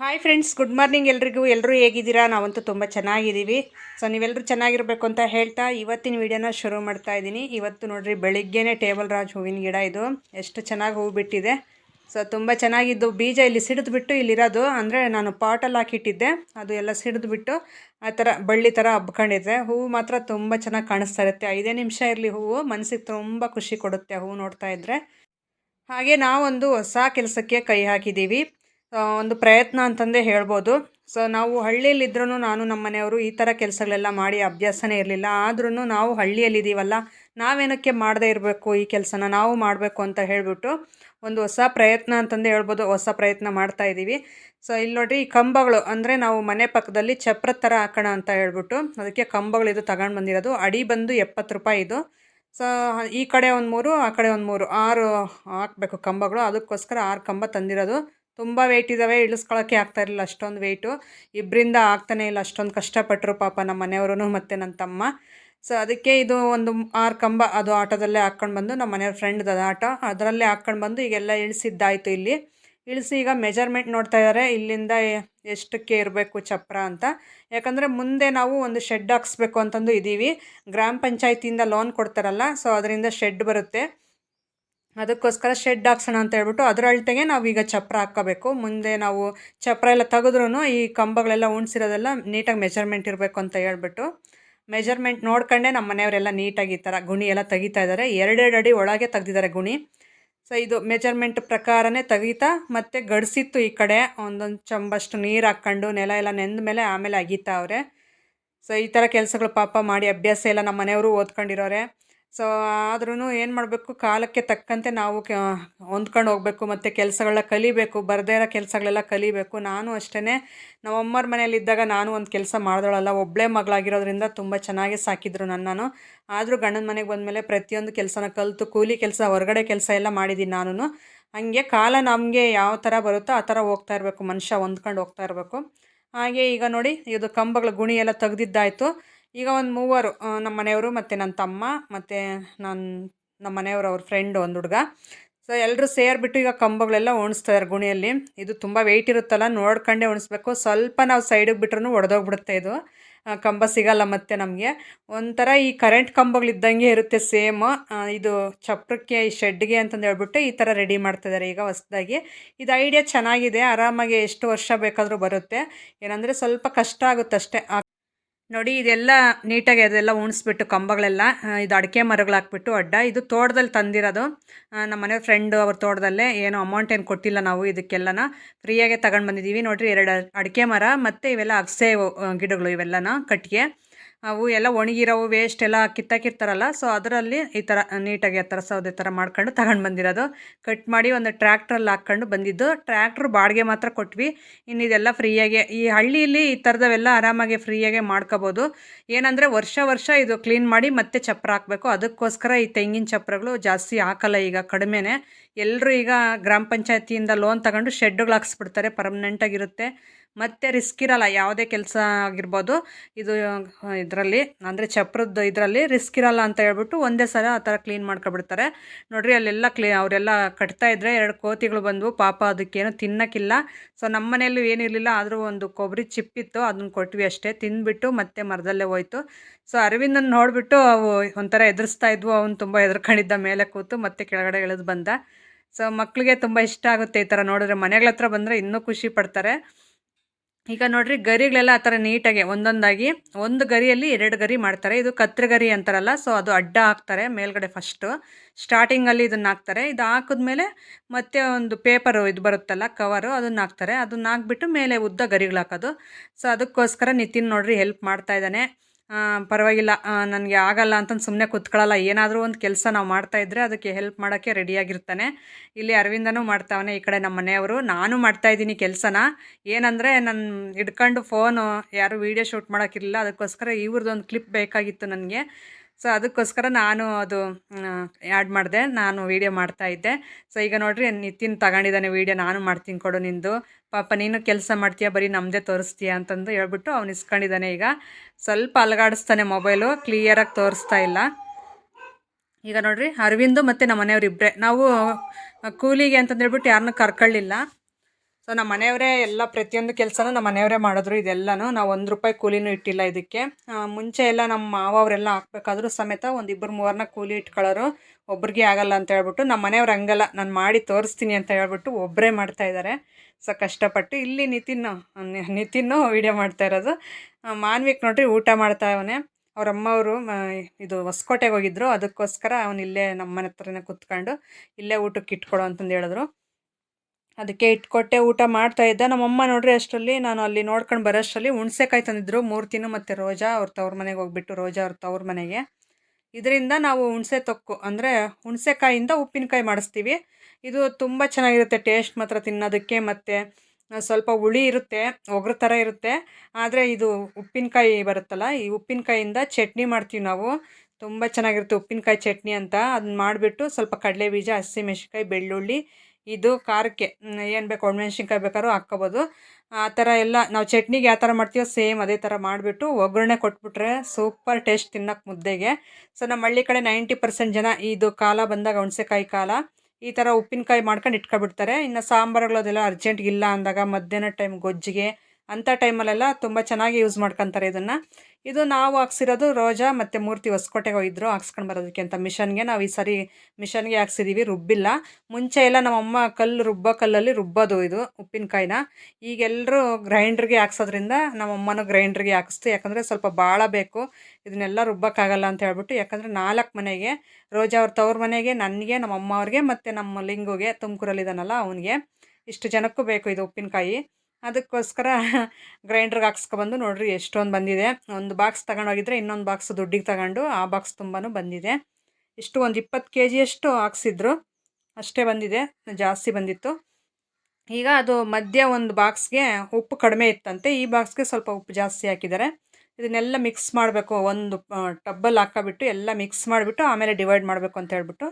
Hi friends good morning ಎಲ್ರಿಗೂ. ಎಲ್ಲರೂ ಹೇಗಿದ್ದೀರಾ? ನಾವಂತೂ ತುಂಬ ಚೆನ್ನಾಗಿದ್ದೀವಿ. ಸೊ ನೀವೆಲ್ಲರೂ ಚೆನ್ನಾಗಿರಬೇಕು ಅಂತ ಹೇಳ್ತಾ ಇವತ್ತಿನ ವಿಡಿಯೋನ ಶುರು ಮಾಡ್ತಾ ಇದ್ದೀನಿ. ಇವತ್ತು ನೋಡಿರಿ, ಬೆಳಿಗ್ಗೆನೇ ಟೇಬಲ್ ರಾಜ್ ಹೂವಿನ ಗಿಡ ಇದು. ಎಷ್ಟು ಚೆನ್ನಾಗಿ ಹೂವು ಬಿಟ್ಟಿದೆ. ಸೊ ತುಂಬ ಚೆನ್ನಾಗಿದ್ದು. ಬೀಜ ಇಲ್ಲಿ ಸಿಡಿದು ಬಿಟ್ಟು ಇಲ್ಲಿರೋದು. ಅಂದರೆ ನಾನು ಪಾಟಲ್ಲಿ ಹಾಕಿಟ್ಟಿದ್ದೆ. ಅದು ಎಲ್ಲ ಸಿಡಿದು ಬಿಟ್ಟು ಆ ಥರ ಬಳ್ಳಿ ಥರ ಹಬ್ಕೊಂಡಿದೆ. ಹೂವು ಮಾತ್ರ ತುಂಬ ಚೆನ್ನಾಗಿ ಕಾಣಿಸ್ತಾ ಇರುತ್ತೆ. ಐದೇ ನಿಮಿಷ ಇರಲಿ ಹೂವು. ಮನಸ್ಸಿಗೆ ತುಂಬ ಖುಷಿ ಕೊಡುತ್ತೆ ಹೂವು ನೋಡ್ತಾ ಇದ್ದರೆ ಹಾಗೆ ನಾವೊಂದು ಹೊಸ ಕೆಲಸಕ್ಕೆ ಕೈ ಹಾಕಿದ್ದೀವಿ. ಒಂದು ಪ್ರಯತ್ನ ಅಂತಂದೇ ಹೇಳ್ಬೋದು. ಸೊ ನಾವು ಹಳ್ಳಿಯಲ್ಲಿದ್ರೂ ನಾನು ನಮ್ಮ ಮನೆಯವರು ಈ ಥರ ಕೆಲಸಗಳೆಲ್ಲ ಮಾಡಿ ಅಭ್ಯಾಸನೇ ಇರಲಿಲ್ಲ. ಆದ್ರೂ ನಾವು ಹಳ್ಳಿಯಲ್ಲಿದ್ದೀವಲ್ಲ, ನಾವೇನಕ್ಕೆ ಮಾಡದೇ ಇರಬೇಕು ಈ ಕೆಲಸನ, ನಾವು ಮಾಡಬೇಕು ಅಂತ ಹೇಳಿಬಿಟ್ಟು ಒಂದು ಹೊಸ ಪ್ರಯತ್ನ ಅಂತಂದು ಹೇಳ್ಬೋದು. ಹೊಸ ಪ್ರಯತ್ನ ಮಾಡ್ತಾ ಇದ್ದೀವಿ. ಸೊ ಇಲ್ಲಿ ನೋಡಿರಿ, ಈ ಕಂಬಗಳು ಅಂದರೆ ನಾವು ಮನೆ ಪಕ್ಕದಲ್ಲಿ ಚಪ್ರದ ಥರ ಹಾಕೋಣ ಅಂತ ಹೇಳ್ಬಿಟ್ಟು ಅದಕ್ಕೆ ಕಂಬಗಳು ಇದು ತಗೊಂಡು ಬಂದಿರೋದು. ಅಡಿ ಬಂದು ಎಪ್ಪತ್ತು ರೂಪಾಯಿ ಇದು. ಸೊ ಈ ಕಡೆ ಒಂದು ಮೂರು, ಆ ಕಡೆ ಒಂದು ಮೂರು, ಆರು ಹಾಕಬೇಕು ಕಂಬಗಳು. ಅದಕ್ಕೋಸ್ಕರ ಆರು ಕಂಬ ತಂದಿರೋದು. ತುಂಬ ವೆಯ್ಟ್ ಇದ್ದಾವೆ ಇಳಿಸ್ಕೊಳ್ಳೋಕ್ಕೆ ಆಗ್ತಾ ಇರಲಿಲ್ಲ ಅಷ್ಟೊಂದು ವೆಯ್ಟು ಇಬ್ಬರಿಂದ ಆಗ್ತಾನೇ ಇಲ್ಲ, ಅಷ್ಟೊಂದು ಕಷ್ಟಪಟ್ಟರು ಪಾಪ ನಮ್ಮ ಮನೆಯವರು ಮತ್ತು ನನ್ನ ತಮ್ಮ. ಸೊ ಅದಕ್ಕೆ ಇದು ಒಂದು ಆರು ಕಂಬ ಅದು ಆಟೋದಲ್ಲೇ ಹಾಕ್ಕೊಂಡು ಬಂದು ನಮ್ಮ ಮನೆಯವ್ರ ಫ್ರೆಂಡ್ದು ಅದು ಆಟೋ. ಅದರಲ್ಲೇ ಹಾಕ್ಕೊಂಡು ಬಂದು ಈಗೆಲ್ಲ ಇಳಿಸಿದ್ದಾಯಿತು ಇಲ್ಲಿ. ಇಳಿಸಿ ಈಗ ಮೆಜರ್ಮೆಂಟ್ ನೋಡ್ತಾ ಇದ್ದಾರೆ ಇಲ್ಲಿಂದ ಎಷ್ಟಕ್ಕೆ ಇರಬೇಕು ಚಪ್ರ ಅಂತ. ಯಾಕಂದರೆ ಮುಂದೆ ನಾವು ಒಂದು ಶೆಡ್ ಹಾಕ್ಸ್ಬೇಕು ಅಂತಂದು ಇದ್ದೀವಿ ಗ್ರಾಮ ಪಂಚಾಯತಿಯಿಂದ ಲೋನ್ ಕೊಡ್ತಾರಲ್ಲ ಸೊ ಅದರಿಂದ ಶೆಡ್ ಬರುತ್ತೆ. ಅದಕ್ಕೋಸ್ಕರ ಶೆಡ್ ಹಾಕ್ಸೋಣ ಅಂತ ಹೇಳ್ಬಿಟ್ಟು ಅದರ ಅಳತೆಗೆ ನಾವು ಈಗ ಚಪ್ರ ಹಾಕ್ಕೋಬೇಕು. ಮುಂದೆ ನಾವು ಚಪ್ರ ಎಲ್ಲ ತೆಗೆದ್ರೂ ಈ ಕಂಬಗಳೆಲ್ಲ ಉಣ್ಸಿರೋದೆಲ್ಲ ನೀಟಾಗಿ ಮೆಜರ್ಮೆಂಟ್ ಇರಬೇಕು ಅಂತ ಹೇಳ್ಬಿಟ್ಟು. ಮೆಜರ್ಮೆಂಟ್ ನೋಡ್ಕೊಂಡೆ ನಮ್ಮ ಮನೆಯವರೆಲ್ಲ ನೀಟಾಗಿ ಈ ಥರ ಗುಣಿ ಎಲ್ಲ ತೆಗಿತಾ ಇದ್ದಾರೆ. ಎರಡೆರಡು ಅಡಿ ಒಳಗೆ ತೆಗ್ದಿದ್ದಾರೆ ಗುಣಿ. ಸೊ ಇದು ಮೆಜರ್ಮೆಂಟ್ ಪ್ರಕಾರನೇ ತೆಗೀತಾ, ಮತ್ತು ಗಡಿಸಿತ್ತು ಈ ಕಡೆ. ಒಂದೊಂದು ಚಂಬಷ್ಟು ನೀರು ಹಾಕ್ಕೊಂಡು ನೆಲ ಎಲ್ಲ ನೆಂದ ಮೇಲೆ ಆಮೇಲೆ ಅಗೀತಾವ್ರೆ ಸೊ ಈ ಥರ ಕೆಲಸಗಳು ಪಾಪ ಮಾಡಿ ಅಭ್ಯಾಸ ಎಲ್ಲ ನಮ್ಮ ಮನೆಯವರು ಓದ್ಕೊಂಡಿರೋರೆ. ಸೊ ಆದ್ರೂ ಏನು ಮಾಡಬೇಕು? ಕಾಲಕ್ಕೆ ತಕ್ಕಂತೆ ನಾವು ಹೊಂದ್ಕೊಂಡು ಹೋಗಬೇಕು, ಮತ್ತು ಕೆಲಸಗಳನ್ನ ಕಲಿಬೇಕು, ಬರದೇ ಇರೋ ಕೆಲಸಗಳೆಲ್ಲ ಕಲಿಬೇಕು. ನಾನು ಅಷ್ಟೇ ನಮ್ಮಮ್ಮರ ಮನೆಯಲ್ಲಿದ್ದಾಗ ನಾನು ಒಂದು ಕೆಲಸ ಮಾಡಿದಳಲ್ಲ. ಒಬ್ಬಳೇ ಮಗಳಾಗಿರೋದ್ರಿಂದ ತುಂಬ ಚೆನ್ನಾಗಿ ಸಾಕಿದ್ರು ನನ್ನನ್ನು. ಆದರೂ ಗಂಡನ ಮನೆಗೆ ಬಂದಮೇಲೆ ಪ್ರತಿಯೊಂದು ಕೆಲಸನ ಕಲಿತು, ಕೂಲಿ ಕೆಲಸ, ಹೊರಗಡೆ ಕೆಲಸ ಎಲ್ಲ ಮಾಡಿದ್ದೀನಿ ನಾನು ಹಾಗೆ ಕಾಲ ನಮಗೆ ಯಾವ ಥರ ಬರುತ್ತೋ ಆ ಥರ ಹೋಗ್ತಾ ಇರಬೇಕು. ಮನುಷ್ಯ ಹೊಂದ್ಕೊಂಡು ಹೋಗ್ತಾ ಇರಬೇಕು. ಹಾಗೆ ಈಗ ನೋಡಿ, ಇದು ಕಂಬಗಳ ಗುಣಿ ಎಲ್ಲ ತೆಗ್ದಿದ್ದಾಯಿತು. ಈಗ ಒಂದು ಮೂವರು ನಮ್ಮ ಮನೆಯವರು ಮತ್ತು ನನ್ನ ತಮ್ಮ ಮತ್ತು ನನ್ನ ನಮ್ಮ ಮನೆಯವರು ಅವ್ರ ಫ್ರೆಂಡ್ ಒಂದು ಹುಡುಗ. ಸೊ ಎಲ್ಲರೂ ಸೇರಿಬಿಟ್ಟು ಈಗ ಕಂಬಗಳೆಲ್ಲ ಒಣಸ್ತಾ ಇದ್ದಾರೆ ಗುಣಿಯಲ್ಲಿ. ಇದು ತುಂಬ ವೆಯ್ಟ್ ಇರುತ್ತಲ್ಲ, ನೋಡ್ಕೊಂಡೆ ಒಣಸ್ಬೇಕು ಸ್ವಲ್ಪ ನಾವು ಸೈಡಿಗೆ ಬಿಟ್ರೂ ಒಡೆದೋಗ್ಬಿಡುತ್ತೆ ಇದು. ಕಂಬ ಸಿಗಲ್ಲ ಮತ್ತೆ ನಮಗೆ. ಒಂಥರ ಈ ಕರೆಂಟ್ ಕಂಬಗಳಿದ್ದಂಗೆ ಇರುತ್ತೆ ಸೇಮ್ ಇದು ಚಪ್ರಕ್ಕೆ, ಈ ಶೆಡ್ಗೆ ಅಂತಂದು ಹೇಳ್ಬಿಟ್ಟು ಈ ಥರ ರೆಡಿ ಮಾಡ್ತಿದ್ದಾರೆ ಈಗ ಹೊಸದಾಗಿ. ಇದು ಐಡಿಯಾ ಚೆನ್ನಾಗಿದೆ. ಆರಾಮಾಗಿ ಎಷ್ಟು ವರ್ಷ ಬೇಕಾದರೂ ಬರುತ್ತೆ. ಏನಂದರೆ ಸ್ವಲ್ಪ ಕಷ್ಟ ಆಗುತ್ತೆ ಅಷ್ಟೇ ನೋಡಿ, ಇದೆಲ್ಲ ನೀಟಾಗಿ ಅದೆಲ್ಲ ಉಣಿಸ್ಬಿಟ್ಟು ಕಂಬಗಳೆಲ್ಲ ಇದು ಅಡಿಕೆ ಮರಗಳಾಕ್ಬಿಟ್ಟು ಅಡ್ಡ. ಇದು ತೋಟದಲ್ಲಿ ತಂದಿರೋದು. ನಮ್ಮ ಮನೆ ಫ್ರೆಂಡು ಅವ್ರ ತೋಟದಲ್ಲೇ ಏನು ಅಮೌಂಟ್ ಏನು ಕೊಟ್ಟಿಲ್ಲ ನಾವು ಇದಕ್ಕೆಲ್ಲನ. ಫ್ರೀಯಾಗೆ ತಗೊಂಡು ಬಂದಿದ್ದೀವಿ ನೋಡಿರಿ, ಎರಡು ಅಡಿಕೆ ಮರ ಮತ್ತು ಇವೆಲ್ಲ ಅಗಸೆ ಗಿಡಗಳು ಇವೆಲ್ಲನ ಕಟ್ಟಿಗೆ. ಅವು ಎಲ್ಲ ಒಣಗಿರೋವು ವೇಸ್ಟ್ ಎಲ್ಲ ಕಿತ್ತಾಕಿರ್ತಾರಲ್ಲ ಸೊ ಅದರಲ್ಲಿ ಈ ಥರ ನೀಟಾಗಿ ಆ ಥರ ಸೌದೆ ಥರ ಮಾಡ್ಕೊಂಡು ತಗೊಂಡು ಬಂದಿರೋದು. ಕಟ್ ಮಾಡಿ ಒಂದು ಟ್ರ್ಯಾಕ್ಟ್ರಲ್ಲಿ ಹಾಕ್ಕೊಂಡು ಬಂದಿದ್ದು. ಟ್ರ್ಯಾಕ್ಟ್ರ್ ಬಾಡಿಗೆ ಮಾತ್ರ ಕೊಟ್ವಿ. ಇನ್ನು ಇದೆಲ್ಲ ಫ್ರೀಯಾಗಿ ಈ ಹಳ್ಳಿಯಲ್ಲಿ ಈ ಥರದವೆಲ್ಲ ಆರಾಮಾಗಿ ಫ್ರೀಯಾಗೆ ಮಾಡ್ಕೋಬೋದು. ಏನಂದರೆ ವರ್ಷ ವರ್ಷ ಇದು ಕ್ಲೀನ್ ಮಾಡಿ ಮತ್ತೆ ಚಪ್ರ ಹಾಕಬೇಕು. ಅದಕ್ಕೋಸ್ಕರ ಈ ತೆಂಗಿನ ಚಪ್ರಗಳು ಜಾಸ್ತಿ ಹಾಕಲ್ಲ ಈಗ ಕಡಿಮೆನೇ. ಎಲ್ಲರೂ ಈಗ ಗ್ರಾಮ ಪಂಚಾಯತಿಯಿಂದ ಲೋನ್ ತಗೊಂಡು ಶೆಡ್ಗಳು ಹಾಕ್ಸ್ಬಿಡ್ತಾರೆ ಪರ್ಮನೆಂಟಾಗಿರುತ್ತೆ ಮತ್ತು ರಿಸ್ಕ್ ಇರಲ್ಲ, ಯಾವುದೇ ಕೆಲಸ ಆಗಿರ್ಬೋದು. ಇದು, ಇದರಲ್ಲಿ, ಅಂದರೆ ಚಪ್ರದ ಇದರಲ್ಲಿ ರಿಸ್ಕ್ ಇರಲ್ಲ ಅಂತ ಹೇಳ್ಬಿಟ್ಟು ಒಂದೇ ಸಲ ಆ ಥರ ಕ್ಲೀನ್ ಮಾಡ್ಕೊಬಿಡ್ತಾರೆ. ನೋಡಿರಿ, ಅಲ್ಲೆಲ್ಲ ಕ್ಲೀ ಅವರೆಲ್ಲ ಕಟ್ತಾ ಇದ್ದರೆ ಎರಡು ಕೋತಿಗಳು ಬಂದವು, ಪಾಪ ಅದಕ್ಕೇನು ತಿನ್ನಕ್ಕಿಲ್ಲ. ಸೊ ನಮ್ಮ ಮನೆಯಲ್ಲೂ ಏನಿರಲಿಲ್ಲ ಆದರೂ ಒಂದು ಕೊಬ್ಬರಿ ಚಿಪ್ಪಿತ್ತು ಅದನ್ನ ಕೊಟ್ವಿ ಅಷ್ಟೇ. ತಿಂದ್ಬಿಟ್ಟು ಮತ್ತೆ ಮರದಲ್ಲೇ ಹೋಯ್ತು. ಸೊ ಅರವಿಂದನ್ ನೋಡಿಬಿಟ್ಟು ಅವು ಒಂಥರ ಎದುರಿಸ್ತಾ ಇದ್ವು, ಅವನು ತುಂಬ ಎದುರ್ಕೊಂಡಿದ್ದ ಮೇಲೆ ಕೂತು ಮತ್ತೆ ಕೆಳಗಡೆ ಇಳಿದು ಬಂದ. ಸೊ ಮಕ್ಕಳಿಗೆ ತುಂಬ ಇಷ್ಟ ಆಗುತ್ತೆ ಈ ಥರ ನೋಡಿದ್ರೆ. ಮನೆಗಳ ಹತ್ರ ಬಂದರೆ ಇನ್ನೂ ಖುಷಿ ಪಡ್ತಾರೆ. ಈಗ ನೋಡ್ರಿ ಗರಿಗಳೆಲ್ಲ ಆ ಥರ ನೀಟಾಗಿ ಒಂದೊಂದಾಗಿ, ಒಂದು ಗರಿಯಲ್ಲಿ ಎರಡು ಗರಿ ಮಾಡ್ತಾರೆ. ಇದು ಕತ್ರಿ ಗರಿ ಅಂತಾರಲ್ಲ ಸೊ ಅದು ಅಡ್ಡ ಹಾಕ್ತಾರೆ ಮೇಲ್ಗಡೆ ಫಸ್ಟು ಸ್ಟಾರ್ಟಿಂಗಲ್ಲಿ ಇದನ್ನು ಹಾಕ್ತಾರೆ. ಇದು ಹಾಕಿದ್ಮೇಲೆ ಮತ್ತೆ ಒಂದು ಪೇಪರು ಇದು ಬರುತ್ತಲ್ಲ ಕವರು ಅದನ್ನು ಹಾಕ್ತಾರೆ. ಅದನ್ನ ಹಾಕ್ಬಿಟ್ಟು ಮೇಲೆ ಉದ್ದ ಗರಿಗಳು ಹಾಕೋದು. ಸೊ ಅದಕ್ಕೋಸ್ಕರ ನಿತಿನ್ ನೋಡ್ರಿ ಹೆಲ್ಪ್ ಮಾಡ್ತಾ ಇದ್ದಾನೆ. ಪರವಾಗಿಲ್ಲ. ನನಗೆ ಆಗಲ್ಲ ಅಂತಂದು ಸುಮ್ಮನೆ ಕೂತ್ಕೊಳ್ಳಲ್ಲ ಏನಾದರೂ ಒಂದು ಕೆಲಸ ನಾವು ಮಾಡ್ತಾ ಇದ್ದರೆ ಅದಕ್ಕೆ ಹೆಲ್ಪ್ ಮಾಡೋಕ್ಕೆ ರೆಡಿಯಾಗಿರ್ತಾನೆ ಇಲ್ಲಿ ಅರವಿಂದನೂ ಮಾಡ್ತಾವನೆ, ಈ ಕಡೆ ನಮ್ಮ ಮನೆಯವರು. ನಾನು ಮಾಡ್ತಾ ಇದ್ದೀನಿ ಕೆಲಸನ. ಏನಂದರೆ ನನ್ನ ಹಿಡ್ಕೊಂಡು ಫೋನು ಯಾರು ವೀಡಿಯೋ ಶೂಟ್ ಮಾಡೋಕ್ಕಿರಲಿಲ್ಲ ಅದಕ್ಕೋಸ್ಕರ ಇವ್ರದ್ದೊಂದು ಕ್ಲಿಪ್ ಬೇಕಾಗಿತ್ತು ನನಗೆ. ಸೊ ಅದಕ್ಕೋಸ್ಕರ ನಾನು ಅದು ಆ್ಯಡ್ ಮಾಡಿದೆ. ನಾನು ವೀಡಿಯೋ ಮಾಡ್ತಾ ಇದ್ದೆ. ಸೊ ಈಗ ನೋಡಿರಿ, ನಿತಿನ್ ತಗೊಂಡಿದ್ದಾನೆ ವೀಡಿಯೋ ನಾನು ಮಾಡ್ತೀನಿ ಕೊಡು ನಿಂದು. ಪಾಪ, ನೀನು ಕೆಲಸ ಮಾಡ್ತೀಯ, ಬರೀ ನಮ್ಮದೇ ತೋರಿಸ್ತೀಯ ಅಂತಂದು ಹೇಳ್ಬಿಟ್ಟು ಅವ್ನು ಇಸ್ಕೊಂಡಿದ್ದಾನೆ ಈಗ. ಸ್ವಲ್ಪ ಅಲಗಾಡಿಸ್ತಾನೆ ಮೊಬೈಲು ಕ್ಲಿಯರಾಗಿ ತೋರಿಸ್ತಾ ಇಲ್ಲ. ಈಗ ನೋಡಿರಿ, ಅರವಿಂದು ಮತ್ತು ನಮ್ಮ ಮನೆಯವ್ರು ಇಬ್ಬರೇ ನಾವು ಕೂಲಿಗೆ ಅಂತಂದೇಳ್ಬಿಟ್ಟು ಯಾರನ್ನೂ ಕರ್ಕೊಳ್ಳಿಲ್ಲ. ಸೊ ನಮ್ಮ ಮನೆಯವರೇ ಎಲ್ಲ ಪ್ರತಿಯೊಂದು ಕೆಲಸನೂ ನಮ್ಮ ಮನೆಯವರೇ ಮಾಡಿದ್ರು. ಇದೆಲ್ಲನೂ ನಾವು ಒಂದು ರೂಪಾಯಿ ಕೂಲಿನೂ ಇಟ್ಟಿಲ್ಲ ಇದಕ್ಕೆ. ಮುಂಚೆ ಎಲ್ಲ ನಮ್ಮ ಮಾವ ಅವರೆಲ್ಲ ಹಾಕ್ಬೇಕಾದ್ರೂ ಸಮೇತ ಒಂದು ಇಬ್ಬರು ಮೂವರನ್ನ ಕೂಲಿ ಇಟ್ಕೊಳ್ಳೋರು ಒಬ್ರಿಗೆ ಆಗಲ್ಲ ಅಂತ ಹೇಳ್ಬಿಟ್ಟು ನಮ್ಮ ಮನೆಯವ್ರು ಹಂಗಲ್ಲ. ನಾನು ಮಾಡಿ ತೋರಿಸ್ತೀನಿ ಅಂತ ಹೇಳ್ಬಿಟ್ಟು ಒಬ್ಬರೇ ಮಾಡ್ತಾ ಇದ್ದಾರೆ ಸೊ ಕಷ್ಟಪಟ್ಟು ಇಲ್ಲಿ ನಿತಿನ್, ನಿತಿನ್ನು ವೀಡಿಯೋ ಮಾಡ್ತಾ ಇರೋದು. ಮಾನ್ವಿಕ್ ನೋಡ್ರಿ ಊಟ ಮಾಡ್ತಾ ಅವನೇ. ಅವ್ರ ಅಮ್ಮವರು ಇದು ಹೊಸಕೋಟೆಗೆ ಹೋಗಿದ್ರು. ಅದಕ್ಕೋಸ್ಕರ ಅವನು ಇಲ್ಲೇ ನಮ್ಮ ಮನೆ ಹತ್ರನೇ ಕುತ್ಕೊಂಡು ಇಲ್ಲೇ ಊಟಕ್ಕೆ ಇಟ್ಕೊಡು ಅಂತಂದು ಹೇಳಿದ್ರು. ಅದಕ್ಕೆ ಇಟ್ಕೊಟ್ಟೆ ಊಟ ಮಾಡ್ತಾ ಇದ್ದ. ನಮ್ಮಮ್ಮ ನೋಡ್ರಿ ಅಷ್ಟರಲ್ಲಿ ನಾನು ಅಲ್ಲಿ ನೋಡ್ಕೊಂಡು ಬರೋಷ್ಟರಲ್ಲಿ ಹುಣ್ಸೆಕಾಯಿ ತಂದಿದ್ರು. ಮೂರ್ತಿನೂ ಮತ್ತು ರೋಜಾ ಅವ್ರ ತವ್ರ ಮನೆಗೆ ಹೋಗ್ಬಿಟ್ಟು ರೋಜಾ ಅವ್ರ ತವ್ರ ಮನೆಗೆ. ಇದರಿಂದ ನಾವು ಹುಣಸೆ ತೊಕ್ಕು, ಅಂದರೆ ಹುಣಸೆಕಾಯಿಂದ ಉಪ್ಪಿನಕಾಯಿ ಮಾಡಿಸ್ತೀವಿ. ಇದು ತುಂಬ ಚೆನ್ನಾಗಿರುತ್ತೆ, ಟೇಸ್ಟ್ ಮಾತ್ರ ತಿನ್ನೋದಕ್ಕೆ. ಮತ್ತು ಸ್ವಲ್ಪ ಹುಳಿ ಇರುತ್ತೆ, ಒಗ್ರ ಥರ ಇರುತ್ತೆ. ಆದರೆ ಇದು ಉಪ್ಪಿನಕಾಯಿ ಬರುತ್ತಲ್ಲ, ಈ ಉಪ್ಪಿನಕಾಯಿಂದ ಚಟ್ನಿ ಮಾಡ್ತೀವಿ ನಾವು. ತುಂಬ ಚೆನ್ನಾಗಿರುತ್ತೆ ಉಪ್ಪಿನಕಾಯಿ ಚಟ್ನಿ ಅಂತ. ಅದನ್ನ ಮಾಡಿಬಿಟ್ಟು ಸ್ವಲ್ಪ ಕಡಲೆ ಬೀಜ ಹಸಿಮೆಣ್ಸಿನ್ಕಾಯಿ, ಬೆಳ್ಳುಳ್ಳಿ ಇದು ಖಾರಕ್ಕೆ ಏನು ಬೇಕು ಒಣಮೆಣ್ಸಿನ್ಕಾಯಿ ಬೇಕಾದ್ರೂ ಹಾಕ್ಕೋಬೋದು. ಆ ಥರ ಎಲ್ಲ ನಾವು ಚಟ್ನಿಗೆ ಯಾವ ಥರ ಮಾಡ್ತೀವೋ ಸೇಮ್ ಅದೇ ಥರ ಮಾಡಿಬಿಟ್ಟು ಒಗ್ಗರಣೆ ಕೊಟ್ಬಿಟ್ರೆ ಸೂಪರ್ ಟೇಸ್ಟ್ ತಿನ್ನೋಕೆ ಮುದ್ದೆಗೆ. ಸೊ ನಮ್ಮ ಹಳ್ಳಿ ಕಡೆ ನೈಂಟಿ ಪರ್ಸೆಂಟ್ ಜನ ಇದು ಕಾಲ ಬಂದಾಗ ಹುಣಸೆಕಾಯಿ ಕಾಲ, ಈ ಥರ ಉಪ್ಪಿನಕಾಯಿ ಮಾಡ್ಕೊಂಡು ಇಟ್ಕೊಬಿಡ್ತಾರೆ. ಇನ್ನು ಸಾಂಬಾರುಗಳು ಅದೆಲ್ಲ ಅರ್ಜೆಂಟ್ಗೆ ಇಲ್ಲ ಅಂದಾಗ ಮಧ್ಯಾಹ್ನ ಟೈಮ್ ಗೊಜ್ಜಿಗೆ ಅಂಥ ಟೈಮಲ್ಲೆಲ್ಲ ತುಂಬ ಚೆನ್ನಾಗಿ ಯೂಸ್ ಮಾಡ್ಕೊತಾರೆ ಇದನ್ನು. ಇದು ನಾವು ಹಾಕ್ಸಿರೋದು ರೋಜಾ ಮತ್ತು ಮೂರ್ತಿ ಹೊಸ್ಕೋಟೆಗೆ ಹೋಗಿದ್ರು, ಹಾಕ್ಸ್ಕೊಂಡು ಬರೋದಕ್ಕೆ ಅಂತ ಮಿಷನ್ಗೆ. ನಾವು ಈ ಸರಿ ಮಿಷನ್ಗೆ ಹಾಕ್ಸಿದ್ದೀವಿ ರುಬ್ಬಿಲ್ಲ. ಮುಂಚೆ ಎಲ್ಲ ನಮ್ಮಮ್ಮ ಕಲ್ಲು ರುಬ್ಬೋ ಕಲ್ಲಲ್ಲಿ ರುಬ್ಬೋದು ಇದು ಉಪ್ಪಿನಕಾಯಿನ. ಈಗೆಲ್ಲರೂ ಗ್ರೈಂಡ್ರಿಗೆ ಹಾಕ್ಸೋದ್ರಿಂದ ನಮ್ಮಮ್ಮನೂ ಗ್ರೈಂಡ್ರಿಗೆ ಹಾಕಿಸ್ತು. ಯಾಕಂದರೆ ಸ್ವಲ್ಪ ಭಾಳ ಬೇಕು. ಇದನ್ನೆಲ್ಲ ರುಬ್ಬೋಕ್ಕಾಗಲ್ಲ ಅಂತ ಹೇಳ್ಬಿಟ್ಟು, ಯಾಕಂದರೆ ನಾಲ್ಕು ಮನೆಗೆ, ರೋಜಾ ಅವ್ರ ತವ್ರ ಮನೆಗೆ, ನನಗೆ ನಮ್ಮ ಅಮ್ಮ ಅವ್ರಿಗೆ ಮತ್ತು ನಮ್ಮ ಲಿಂಗುಗೆ ತುಮಕೂರಲ್ಲಿದ್ದಾನಲ್ಲ ಅವನಿಗೆ, ಇಷ್ಟು ಜನಕ್ಕೂ ಬೇಕು ಇದು ಉಪ್ಪಿನಕಾಯಿ. ಅದಕ್ಕೋಸ್ಕರ ಗ್ರೈಂಡ್ರಿಗೆ ಹಾಕ್ಸ್ಕೊಬಂದು ನೋಡಿರಿ ಎಷ್ಟೊಂದು ಬಂದಿದೆ. ಒಂದು ಬಾಕ್ಸ್ ತಗೊಂಡೋಗಿದ್ರೆ ಇನ್ನೊಂದು ಬಾಕ್ಸ್ ದುಡ್ಡಿಗೆ ತಗೊಂಡು ಆ ಬಾಕ್ಸ್ ತುಂಬಾ ಬಂದಿದೆ. ಇಷ್ಟು ಒಂದು ಇಪ್ಪತ್ತು ಕೆ ಜಿಯಷ್ಟು ಹಾಕ್ಸಿದ್ರು. ಅಷ್ಟೇ ಬಂದಿದೆ. ಜಾಸ್ತಿ ಬಂದಿತ್ತು. ಈಗ ಅದು ಮಧ್ಯ ಒಂದು ಬಾಕ್ಸ್ಗೆ ಉಪ್ಪು ಕಡಿಮೆ ಇತ್ತಂತೆ. ಈ ಬಾಕ್ಸ್ಗೆ ಸ್ವಲ್ಪ ಉಪ್ಪು ಜಾಸ್ತಿ ಹಾಕಿದ್ದಾರೆ. ಇದನ್ನೆಲ್ಲ ಮಿಕ್ಸ್ ಮಾಡಬೇಕು. ಒಂದು ಟಬ್ಬಲ್ಲಿ ಹಾಕ್ಕೊಬಿಟ್ಟು ಎಲ್ಲ ಮಿಕ್ಸ್ ಮಾಡಿಬಿಟ್ಟು ಆಮೇಲೆ ಡಿವೈಡ್ ಮಾಡಬೇಕು ಅಂತ ಹೇಳ್ಬಿಟ್ಟು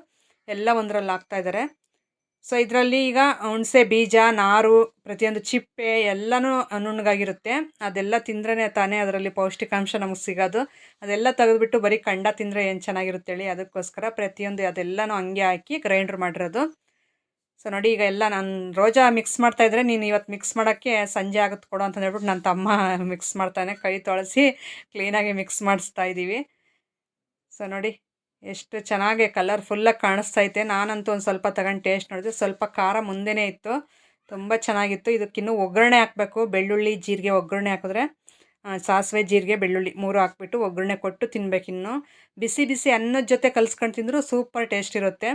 ಎಲ್ಲ ಒಂದರಲ್ಲಿ ಹಾಕ್ತಾಯಿದ್ದಾರೆ ಸೊ ಇದರಲ್ಲಿ ಈಗ ಹುಣಸೆ, ಬೀಜ, ನಾರು, ಪ್ರತಿಯೊಂದು ಚಿಪ್ಪೆ ಎಲ್ಲನೂ ನುಣ್ಣಗಾಗಿರುತ್ತೆ ಅದೆಲ್ಲ ತಿಂದ್ರೇ ತಾನೇ ಅದರಲ್ಲಿ ಪೌಷ್ಟಿಕಾಂಶ ನಮಗೆ ಸಿಗೋದು. ಅದೆಲ್ಲ ತೆಗೆದುಬಿಟ್ಟು ಬರೀ ಕಂಡ ತಿಂದರೆ ಏನು ಚೆನ್ನಾಗಿರುತ್ತೆ ಹೇಳಿ ಅದಕ್ಕೋಸ್ಕರ ಪ್ರತಿಯೊಂದು ಅದೆಲ್ಲನೂ ಹಂಗೆ ಹಾಕಿ ಗ್ರೈಂಡ್ರ್ ಮಾಡಿರೋದು. ಸೊ ನೋಡಿ ಈಗ ಎಲ್ಲ ನಾನು ರೋಜಾ ಮಿಕ್ಸ್ ಮಾಡ್ತಾಯಿದ್ರೆ ನೀನು ಇವತ್ತು ಮಿಕ್ಸ್ ಮಾಡೋಕ್ಕೆ ಸಂಜೆ ಆಗುತ್ತೆ ಕೊಡು ಅಂತ ಹೇಳ್ಬಿಟ್ಟು ನನ್ನ ತಮ್ಮ ಮಿಕ್ಸ್ ಮಾಡ್ತಾನೆ. ಕೈ ತೊಳಸಿ ಕ್ಲೀನಾಗಿ ಮಿಕ್ಸ್ ಮಾಡಿಸ್ತಾ ಇದ್ದೀವಿ ಸೊ ನೋಡಿ. ಎಷ್ಟು ಚೆನ್ನಾಗಿ ಕಲರ್ಫುಲ್ಲಾಗಿ ಕಾಣಿಸ್ತೈತೆ. ನಾನಂತೂ ಒಂದು ಸ್ವಲ್ಪ ತಗೊಂಡು ಟೇಸ್ಟ್ ನೋಡಿದೆ. ಸ್ವಲ್ಪ ಖಾರ ಮುಂದೆನೇ ಇತ್ತು. ತುಂಬ ಚೆನ್ನಾಗಿತ್ತು. ಇದಕ್ಕಿನ್ನೂ ಒಗ್ಗರಣೆ ಹಾಕಬೇಕು. ಬೆಳ್ಳುಳ್ಳಿ, ಜೀರಿಗೆ ಒಗ್ಗರಣೆ ಹಾಕಿದ್ರೆ ಸಾಸಿವೆ, ಜೀರಿಗೆ, ಬೆಳ್ಳುಳ್ಳಿ ಮೂರು ಹಾಕ್ಬಿಟ್ಟು ಒಗ್ಗರಣೆ ಕೊಟ್ಟು ತಿನ್ಬೇಕಿನ್ನು ಬಿಸಿ ಬಿಸಿ ಅನ್ನದ ಜೊತೆ ಕಲ್ಸ್ಕೊಂಡು ತಿಂದರೂ ಸೂಪರ್ ಟೇಸ್ಟ್ ಇರುತ್ತೆ.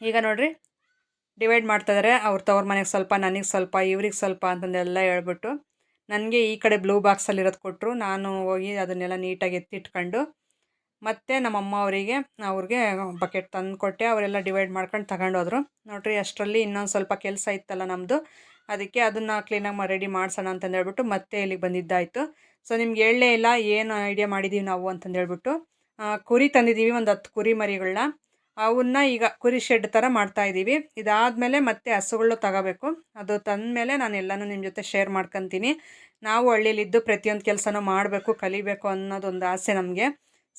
ಈಗ ನೋಡಿರಿ ಡಿವೈಡ್ ಮಾಡ್ತಾಯಿದ್ದಾರೆ ಅವ್ರ ತವ್ರ ಮನೆಗೆ ಸ್ವಲ್ಪ, ನನಗೆ ಸ್ವಲ್ಪ, ಇವ್ರಿಗೆ ಸ್ವಲ್ಪ ಅಂತಂದೆಲ್ಲ ಹೇಳ್ಬಿಟ್ಟು, ನನಗೆ ಈ ಕಡೆ ಬ್ಲೂ ಬಾಕ್ಸಲ್ಲಿರೋದು ಕೊಟ್ಟರು ನಾನು ಹೋಗಿ ಅದನ್ನೆಲ್ಲ ನೀಟಾಗಿ ಎತ್ತಿಟ್ಕೊಂಡು ಮತ್ತು ನಮ್ಮಮ್ಮ ಅವರಿಗೆ, ಅವ್ರಿಗೆ ಬಕೆಟ್ ತಂದು ಕೊಟ್ಟೆ ಅವರೆಲ್ಲ ಡಿವೈಡ್ ಮಾಡ್ಕೊಂಡು ತಗೊಂಡೋದ್ರು. ನೋಡ್ರಿ, ಅಷ್ಟರಲ್ಲಿ ಇನ್ನೊಂದು ಸ್ವಲ್ಪ ಕೆಲಸ ಇತ್ತಲ್ಲ ನಮ್ಮದು ಅದಕ್ಕೆ ಅದನ್ನು ಕ್ಲೀನಾಗಿ ರೆಡಿ ಮಾಡಿಸೋಣ ಅಂತಂದು ಹೇಳ್ಬಿಟ್ಟು ಮತ್ತೆ ಇಲ್ಲಿಗೆ ಬಂದಿದ್ದಾಯಿತು. ಸೊ ನಿಮ್ಗೆ ಹೇಳಲೇ ಇಲ್ಲ, ಏನು ಐಡಿಯಾ ಮಾಡಿದ್ದೀವಿ ನಾವು ಅಂತಂದೇಳ್ಬಿಟ್ಟು ಕುರಿ ತಂದಿದ್ದೀವಿ ಒಂದು ಹತ್ತು ಕುರಿ ಮರಿಗಳನ್ನ ಅವನ್ನ ಈಗ ಕುರಿ ಶೆಡ್ ಥರ ಮಾಡ್ತಾಯಿದ್ದೀವಿ ಇದಾದಮೇಲೆ ಮತ್ತೆ ಹಸುಗಳು ತಗೋಬೇಕು. ಅದು ತಂದ ಮೇಲೆ ನಾನು ಎಲ್ಲನೂ ನಿಮ್ಮ ಜೊತೆ ಶೇರ್ ಮಾಡ್ಕೊತೀನಿ. ನಾವು ಹಳ್ಳಿಲಿದ್ದು ಪ್ರತಿಯೊಂದು ಕೆಲಸನೂ ಮಾಡಬೇಕು, ಕಲಿಬೇಕು ಅನ್ನೋದೊಂದು ಆಸೆ ನಮಗೆ.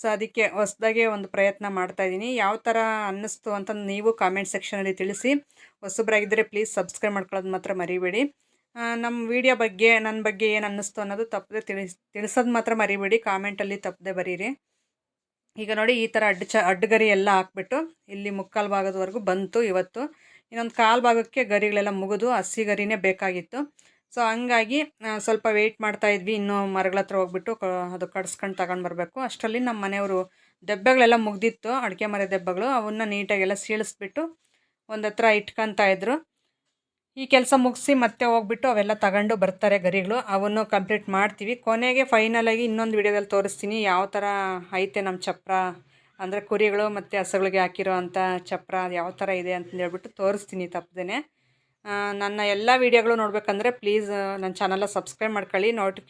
ಸೊ ಅದಕ್ಕೆ ಹೊಸದಾಗೆ ಒಂದು ಪ್ರಯತ್ನ ಮಾಡ್ತಾಯಿದ್ದೀನಿ ಯಾವ ಥರ ಅನ್ನಿಸ್ತು ಅಂತ ನೀವು ಕಾಮೆಂಟ್ ಸೆಕ್ಷನಲ್ಲಿ ತಿಳಿಸಿ. ಹೊಸಬ್ರಾಗಿದ್ದರೆ ಪ್ಲೀಸ್ ಸಬ್ಸ್ಕ್ರೈಬ್ ಮಾಡ್ಕೊಳ್ಳೋದು ಮಾತ್ರ ಮರಿಬೇಡಿ. ನಮ್ಮ ವಿಡಿಯೋ ಬಗ್ಗೆ ನನ್ನ ಬಗ್ಗೆ ಏನು ಅನ್ನಿಸ್ತು ಅನ್ನೋದು ತಪ್ಪದೆ ತಿಳಿಸ್ ತಿಳಿಸೋದು ಮಾತ್ರ ಮರಿಬೇಡಿ. ಕಾಮೆಂಟಲ್ಲಿ ತಪ್ಪದೆ ಬರೀರಿ. ಈಗ ನೋಡಿ ಈ ಥರ ಅಡ್ಡ ಚ, ಅಡ್ಡಗರಿ ಎಲ್ಲ ಹಾಕ್ಬಿಟ್ಟು ಇಲ್ಲಿ ಮುಕ್ಕಾಲು ಭಾಗದವರೆಗೂ ಬಂತು ಇವತ್ತು. ಇನ್ನೊಂದು ಕಾಲು ಭಾಗಕ್ಕೆ ಗರಿಗಳೆಲ್ಲ ಮುಗಿದು ಹಸಿ ಗರಿನೇ ಬೇಕಾಗಿತ್ತು. ಸೊ ಹಂಗಾಗಿ ಸ್ವಲ್ಪ ವೆಯ್ಟ್ ಮಾಡ್ತಾ ಇದ್ವಿ. ಇನ್ನೂ ಮರಗಳ ಹತ್ರ ಹೋಗ್ಬಿಟ್ಟು ಅದು ಕಡ್ಸ್ಕೊಂಡು ತಗೊಂಡು ಬರಬೇಕು. ಅಷ್ಟರಲ್ಲಿ ನಮ್ಮ ಮನೆಯವರು ದೆಬ್ಬೆಗಳೆಲ್ಲ ಮುಗ್ದಿತ್ತು. ಅಡಿಕೆ ಮರ ದೆಬ್ಬೆಗಳು. ಅವನ್ನ ನೀಟಾಗೆಲ್ಲ ಸೀಳಿಸ್ಬಿಟ್ಟು ಒಂದು ಹತ್ರ ಇಟ್ಕೊತಾ ಇದ್ರು. ಈ ಕೆಲಸ ಮುಗಿಸಿ ಮತ್ತೆ ಹೋಗ್ಬಿಟ್ಟು ಅವೆಲ್ಲ ತಗೊಂಡು ಬರ್ತಾರೆ ಗರಿಗಳು. ಅವನ್ನು ಕಂಪ್ಲೀಟ್ ಮಾಡ್ತೀವಿ. ಕೊನೆಗೆ ಫೈನಲಾಗಿ ಇನ್ನೊಂದು ವಿಡಿಯೋದಲ್ಲಿ ತೋರಿಸ್ತೀನಿ. ಯಾವ ಥರ ಐತೆ ನಮ್ಮ ಚಪ್ರ? ಅಂದರೆ ಕುರಿಗಳು ಮತ್ತು ಹಸುಗಳಿಗೆ ಹಾಕಿರೋ ಅಂಥ ಚಪ್ರ ಯಾವ ಥರ ಇದೆ ಅಂತಂದು ಹೇಳ್ಬಿಟ್ಟು ತೋರಿಸ್ತೀನಿ ತಪ್ಪದೇ ನನ್ನ ಎಲ್ಲ ವೀಡಿಯೋಗಳು ನೋಡಬೇಕಂದ್ರೆ ಪ್ಲೀಸ್ ನನ್ನ ಚಾನಲ್ನ ಸಬ್ಸ್ಕ್ರೈಬ್ ಮಾಡ್ಕೊಳ್ಳಿ ನೋಟಿಫಿ